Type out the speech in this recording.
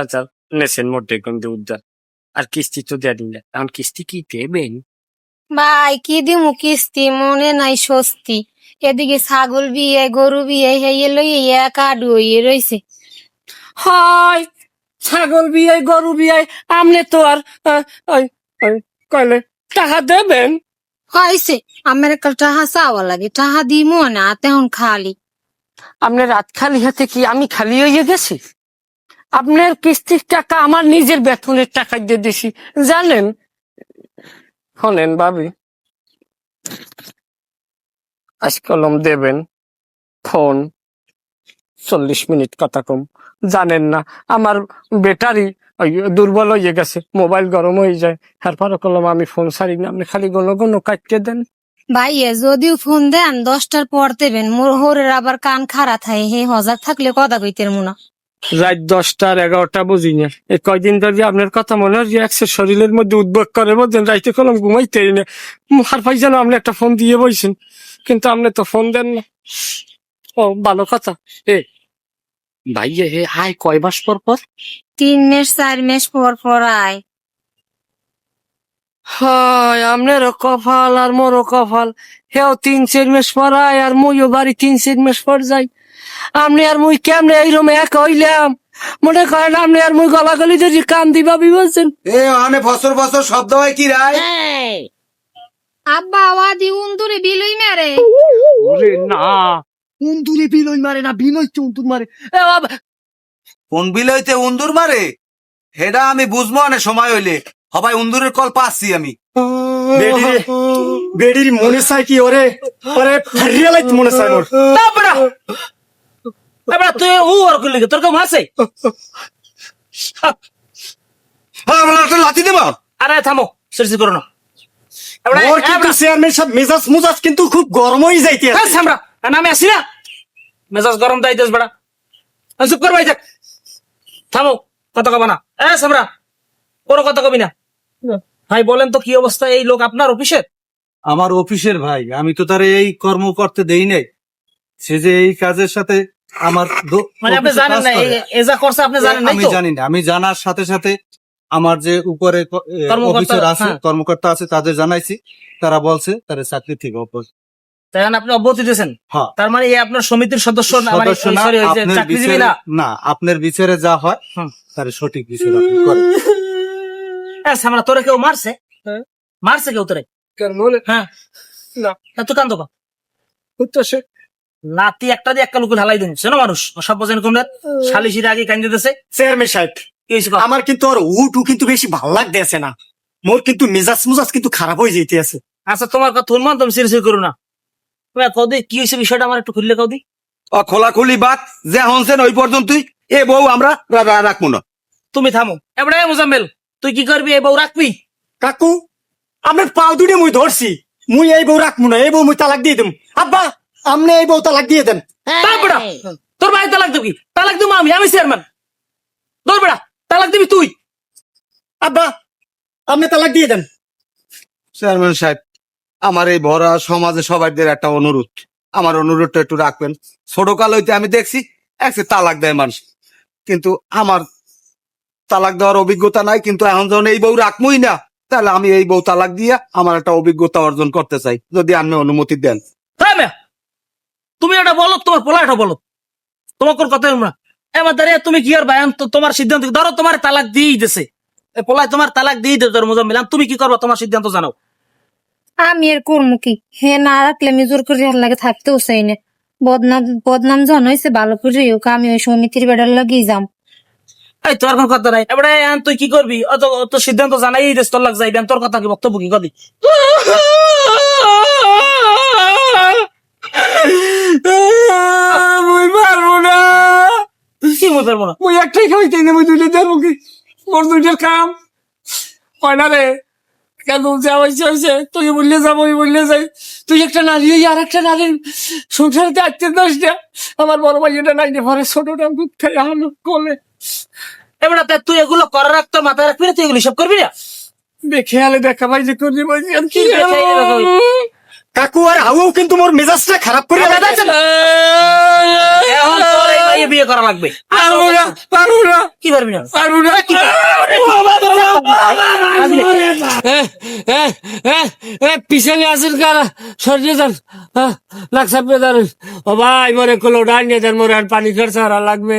হাজার নেছেন মোটে কিন্তু উদ্যান আর কিস্তি তো দেন না এখন কিস্তি কি দেবেন? ভাই কি দিমু কিস্তি? মনে নাই স্বস্তি। এদিকে ছাগল বিয়ে গরু বিয়ে হেয়ে লইয়ে একা ডুয়ে রইছে। হয়! ছাগল বিয়ে গরু বিয়ে আমনে তো আর কইলে টাকা দেবেন? হয়েছে আমার একটা টাহা চাওয়া লাগে। টাহা দিমু না তেমন খালি। আপনার রাত খালি হাতে কি আমি খালি হয়ে গেছি? আপনার কিস্তির টাকা আমার নিজের বেতনের টাকা দিয়ে দিছি। জানেন? শোনেন ভাবি। আজ কলম দেবেন। ফোন। চল্লিশ মিনিট কথা কম। জানেন না, আমার ব্যাটারি দুর্বল হয়ে গেছে, মোবাইল গরম হয়ে যায়। তারপরে কলম আমি ফোন সারি না, আপনি খালি গণ গণ কাটতে দেন। ভাইয়ে, যদিও ফোন দেন, দশটার পর দেবেন। মোর হোরের আবার কান খারা থাকে হে হজাক থাকলে কথা কইতে মুনা। রাত দশটা আর এগারোটা বুঝি না। এই কয়দিন ধরে আপনার কথা মনে হয় যে একশো শরীরের মধ্যে উদ্বেগ করে বলছেন রাইতে কলম ঘুমাইতে না। হার পাই যেন আপনি একটা ফোন দিয়ে বইছেন কিন্তু আপনি তো ফোন দেন না। ও ভালো কথা। এ ভাইয়ে হে আয় কয় মাস পর পর? তিন মাস চার মাস পর পর আয়। হয় আপনারও কপাল আর মোরও কপাল। হেও তিন চার মাস পর আয় আর মুইও বাড়ি তিন চার মাস পর যাই। আপনি আর মুই কেমনে এইরকম এক হইলাম? মনে করেন আপনি আর মুই গলাগলি যদি কান দিবা বলছেন। এ অনে ফসর ফসর শব্দ হয় কি রায়? আব্বা আওয়াদি উন্দুরে বিলুই মেরে। ওরে না। উন্দুরে বিলই মারে না বিলই চুন্দুর মারে। এ বাবা, কোন বিল হইতে উন্দুর মারে? হেডা আমি বুঝব অনেক সময় হইলে। হবাই উন্দুরের কল পাচ্ছি আমি। বেডিরে বেডির মনে চাই কি ওরে? ওরে ফারিয়ালাইত মনে চাই মোর। না বেটা এ বেটা তুই ও আর করলি তোর কেমন আছে? হ্যাঁ বলে একটা লাথি দেবো? আরে থামো সিরিয়াস করো না। ওর কিন্তু চেয়ারম্যান সাহেব মেজাজ মুজাজ কিন্তু খুব গরম হয়ে যাইতে এ সামরা আমি আসি না? মেজাজ গরম তাই দেশ চুপ কর ভাই যাক থামো কথা কবা না। এ সামরা কোনো কথা কবি না। ভাই বলেন তো কি অবস্থা এই লোক আপনার অফিসের আমার অফিসের ভাই আমি তো তার এই কর্ম করতে দেই নাই। সে যে এই কাজের সাথে আমার মানে আপনি জানেন না করে। এ- এ যা করছে আপনি জানেন নাই আমি জানি না আমি জানার সাথে সাথে আমার যে উপরে অফিসার আছে হ্যাঁ। কর্মকর্তা আছে তাদের জানাইছি তারা বলছে তাদের চাকরি আপনি অব্যাহতি দিয়েছেন হ্যাঁ তার মানে এই আপনার সমিতির সদস্য না মানে না আপনার চাকরিজীবী বিচারে না না আপনার বিচারে যা হয় তার সঠিক বিচার আপনি করেন। এ সামরা তোরে কেউ মারছে হ্যাঁ। মারছে কেউ তোরে কেন হ্যাঁ না। কান্দো কা? উত্তরসে নাতি একটা দিয়ে একটা লুকুল হালাই দিন শোনো মানুষ? সব বোঝেন কমরে শালিশির আগে কান্দে দিতেছে চেয়ারম্যান সাহেব? আমার কিন্তু আর উটু কিন্তু বেশি ভালো লাগতেছে না। মোর কিন্তু মেজাজ মুজাজ কিন্তু খারাপ হয়ে যাইতে আছে আচ্ছা তোমার কথা শুনমান তুমি সিরিয়াস করো না। তুমি কদি কি হয়েছে বিষয়টা আমার একটু খুললে কদি খোলাখুলি যে হনছেন ওই পর্যন্তই। এ বউ আমরা রাখব না। তুমি থামো। এবারে মুজাম্মেল তুই কি করবি? এই বউ রাখবি? কাকু আপনার পাও দুটে মুই ধরছি। মুই এই বউ রাখব না এই বউ মুই তালাক দিয়ে দেব আব্বা! আপনি এই বউ তালাক দিয়ে দেন। তারপরে তোর ভাই তালাক দিবি তালাক দিব আমি আমি চেয়ারম্যান তোর বেড়া তালাক দিবি তুই। আব্বা আপনি তালাক দিয়ে দেন। চেয়ারম্যান সাহেব আমার এই ভরা সমাজে সবাইদের একটা অনুরোধ। আমার অনুরোধটা একটু রাখবেন। ছোট কাল হইতে আমি দেখছি একসে তালাক দেয় মানুষ। কিন্তু আমার তালাক দেওয়ার অভিজ্ঞতা নাই কিন্তু এখন যখন এই বউ রাখবই না তাহলে আমি এই বউ তালাক দিয়ে আমার একটা অভিজ্ঞতা অর্জন করতে চাই। যদি আপনি অনুমতি দেন। হ্যাঁ তুমি এটা বলো তোমার পোলা এটা বলো। তোমার কথা না। এবার দাঁড়িয়ে তুমি কি আর বায়ান তোমার সিদ্ধান্ত ধরো তোমার তালাক দিয়েই দিছে। এ পোলায় তোমার তালাক দিয়ে দিতে তোর মোজাম্মিল এখন তুমি কি করব? তোমার সিদ্ধান্ত জানাও। আমি এর করব কি হে না রাখলে আমি জোর করে লাগে থাকতেও চাই না। বদনাম বদনাম জন হয়েছে ভালো করে হোক আমি ওই সমিতির বেড়ার লাগিয়ে যাম। এই তোর কোন কথা নাই। এবারে তুই কি করবি? অত সিদ্ধান্ত জানাই তোর লাগ যাইবেন তোর কথা কি বক্তব্য কি কদি মুই পারব না পারব না। মুই একটাই খাইতে না মুই দুইটা দেবো কি? মোর দুইটার কাম। হয় না রে। কেন যা হয়েছে হয়েছে তুই বললে যাব ওই বললে যাই। তুই একটা নারী হই আর একটা নারীর দেয়া আমার বড় ভাই এটা নাই রে পরে ছোটটা দুধ খাই আলো কোলে এবারে তুই এগুলো করার রাখতো মাথায় রাখবি না তুই এগুলো সব করবি না? বেখেয়ালে দেখা ভাই যে করবি আর কি ভাই? কাকু আর হাউ কিন্তু মোর মেজাজটা খারাপ করে করা লাগবে? পারব না পারব না। কি পারবি না? পারব না। পিছনে আসেন কারা? সরিয়ে যান লাগসাপ সাপে ও ভাই মরে কলো দেন মরে আর পানি খরচা লাগবে।